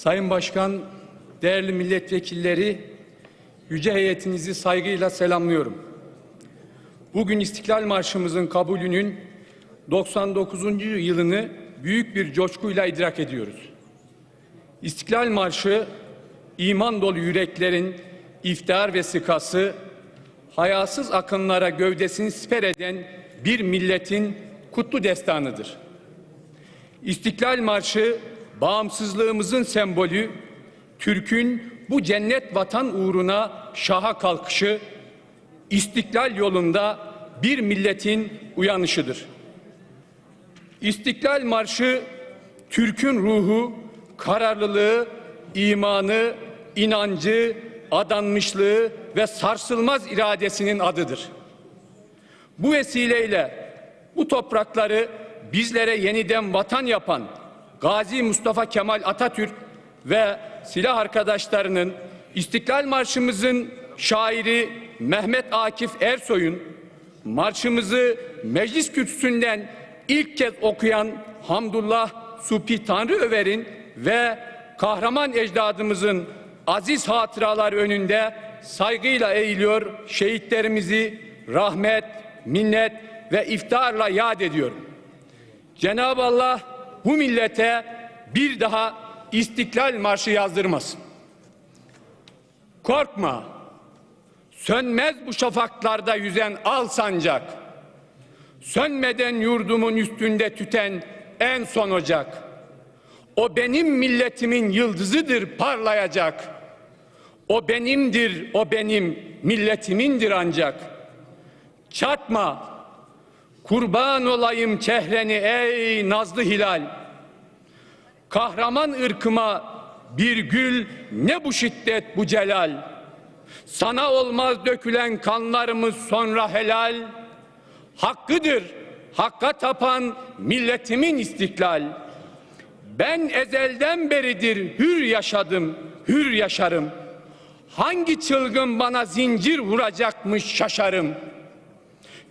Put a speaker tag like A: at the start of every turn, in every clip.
A: Sayın Başkan, değerli milletvekilleri, yüce heyetinizi saygıyla selamlıyorum. Bugün İstiklal Marşımızın kabulünün 99. yılını büyük bir coşkuyla idrak ediyoruz. İstiklal Marşı, iman dolu yüreklerin iftihar vesikası, hayasız akınlara gövdesini siper eden bir milletin kutlu destanıdır. İstiklal Marşı bağımsızlığımızın sembolü, Türk'ün bu cennet vatan uğruna şaha kalkışı, istiklal yolunda bir milletin uyanışıdır. İstiklal Marşı Türk'ün ruhu, kararlılığı, imanı, inancı, adanmışlığı ve sarsılmaz iradesinin adıdır. Bu vesileyle bu toprakları bizlere yeniden vatan yapan Gazi Mustafa Kemal Atatürk ve silah arkadaşlarının İstiklal Marşımızın şairi Mehmet Akif Ersoy'un marşımızı meclis kürsüsünden ilk kez okuyan Hamdullah Supi Tanrıöver'in ve kahraman ecdadımızın aziz hatıralar önünde saygıyla eğiliyor, şehitlerimizi rahmet, minnet ve iftarla yad ediyorum. Cenab-ı Allah bu millete bir daha İstiklal Marşı yazdırmasın. Korkma, sönmez bu şafaklarda yüzen al sancak. Sönmeden yurdumun üstünde tüten en son ocak. O benim milletimin yıldızıdır parlayacak. O benimdir, o benim milletimindir ancak. Çatma, kurban olayım çehreni ey nazlı hilal. Kahraman ırkıma bir gül ne bu şiddet bu celal. Sana olmaz dökülen kanlarımız sonra helal. Hakkıdır, hakka tapan milletimin istiklal. Ben ezelden beridir hür yaşadım, hür yaşarım. Hangi çılgın bana zincir vuracakmış şaşarım.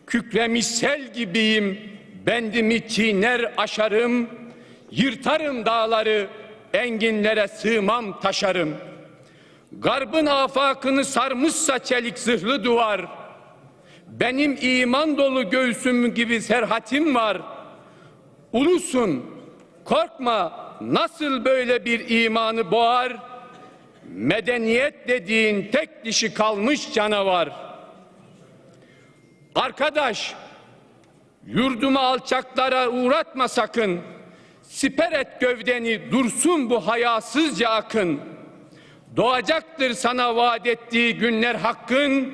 A: Kükremiş sel gibiyim, bendimi çiğner aşarım. Yırtarım dağları, enginlere sığmam taşarım. Garbın afakını sarmışsa çelik zırhlı duvar. Benim iman dolu göğsüm gibi serhatim var. Ulusun, korkma nasıl böyle bir imanı boğar? Medeniyet dediğin tek dişi kalmış canavar. Arkadaş, yurdumu alçaklara uğratma sakın. Siper et gövdeni dursun bu hayasızca akın. Doğacaktır sana vaat ettiği günler hakkın.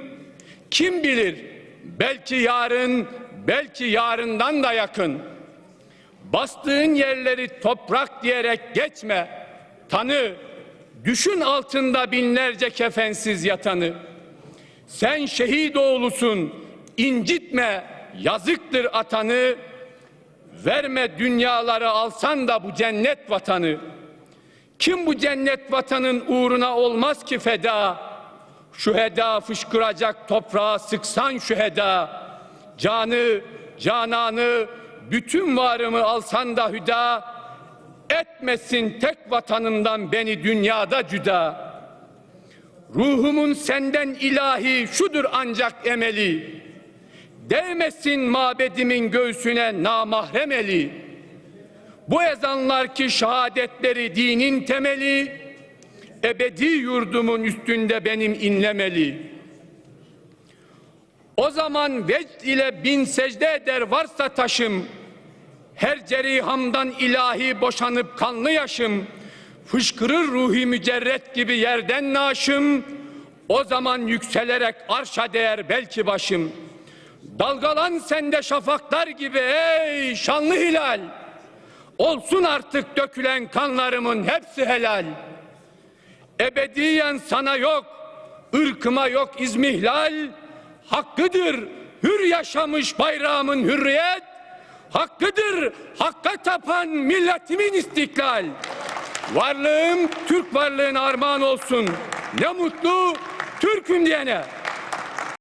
A: Kim bilir belki yarın, belki yarından da yakın. Bastığın yerleri toprak diyerek geçme. Tanı, düşün altında binlerce kefensiz yatanı. Sen şehit oğlusun, incitme, yazıktır atanı. Verme dünyaları alsan da bu cennet vatanı. Kim bu cennet vatanın uğruna olmaz ki feda? Şu heda fışkıracak toprağa sıksan şu heda. Canı, cananı, bütün varımı alsan da hüda. Etmesin tek vatanımdan beni dünyada cüda. Ruhumun senden ilahi şudur ancak emeli. Değmesin mabedimin göğsüne namahrem eli. Bu ezanlar ki şehadetleri dinin temeli, ebedi yurdumun üstünde benim inlemeli. O zaman vecd ile bin secde eder varsa taşım, her cerihamdan ilahi boşanıp kanlı yaşım, fışkırır ruhi mücerret gibi yerden naşım, o zaman yükselerek arşa değer belki başım. Dalgalan sende şafaklar gibi ey şanlı hilal. Olsun artık dökülen kanlarımın hepsi helal. Ebediyen sana yok, ırkıma yok izmihlal. Hakkıdır hür yaşamış bayrağımın hürriyet. Hakkıdır hakka tapan milletimin istiklal. Varlığım Türk varlığına armağan olsun. Ne mutlu Türk'üm diyene.